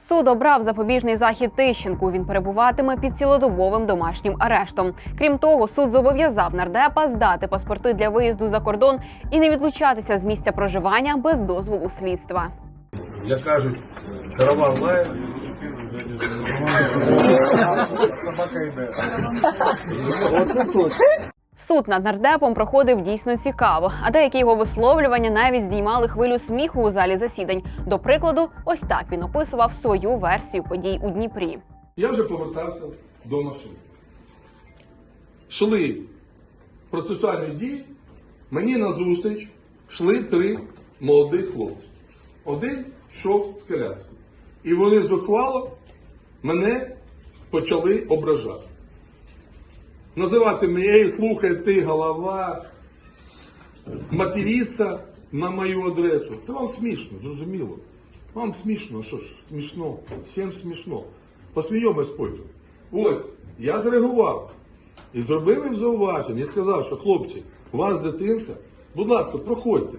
Суд обрав запобіжний захід Тищенку. Він перебуватиме під цілодобовим домашнім арештом. Крім того, суд зобов'язав нардепа здати паспорти для виїзду за кордон і не відлучатися з місця проживання без дозволу слідства. Як кажуть, караван лає. Собака йде. Суд над нардепом проходив дійсно цікаво, а деякі його висловлювання навіть здіймали хвилю сміху у залі засідань. До прикладу, ось так він описував свою версію подій у Дніпрі. Я вже повертався до машини. Шли процесуальні дії, мені назустріч йшли три молодих хлопці. Один йшов з коляскою. І вони зухвало мене почали ображати. Називати мене, ей, слухай, ти голова, матеріться на мою адресу. Це вам смішно, зрозуміло. Вам смішно, що ж, смішно, всім смішно. Посміємось потім. Ось, я зреагував і зробив їм зауваження і сказав, що хлопці, у вас дитинка, будь ласка, проходьте.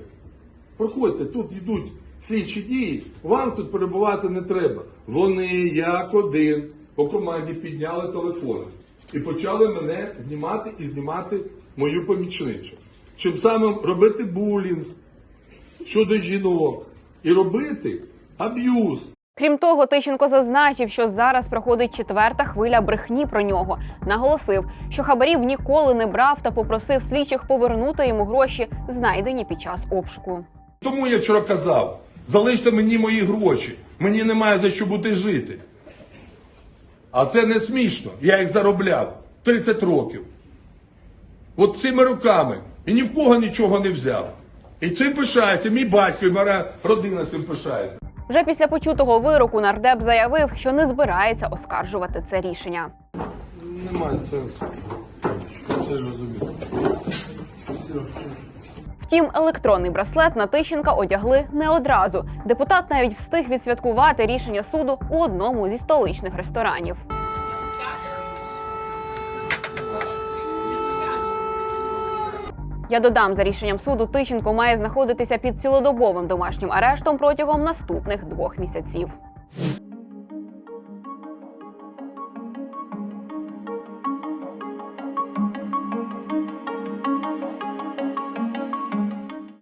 Проходьте, тут йдуть слідчі дії, вам тут перебувати не треба. Вони, як один, по команді підняли телефони і почали мене знімати і знімати мою помічницю. Щоб саме робити булінг щодо жінок і робити аб'юз. Крім того, Тищенко зазначив, що зараз проходить четверта хвиля брехні про нього. Наголосив, що хабарів ніколи не брав та попросив слідчих повернути йому гроші, знайдені під час обшуку. Тому я вчора казав, залиште мені мої гроші, мені немає за що бути жити. А це не смішно. Я їх заробляв 30 років. От цими руками. І ні в кого нічого не взяв. І цим пишається, мій батько і моя родина цим пишається. Вже після почутого вироку нардеп заявив, що не збирається оскаржувати це рішення. Немає сенсу. Це ж розуміло. Втім, електронний браслет на Тищенка одягли не одразу. Депутат навіть встиг відсвяткувати рішення суду у одному зі столичних ресторанів. Я додам, за рішенням суду Тищенко має знаходитися під цілодобовим домашнім арештом протягом наступних двох місяців.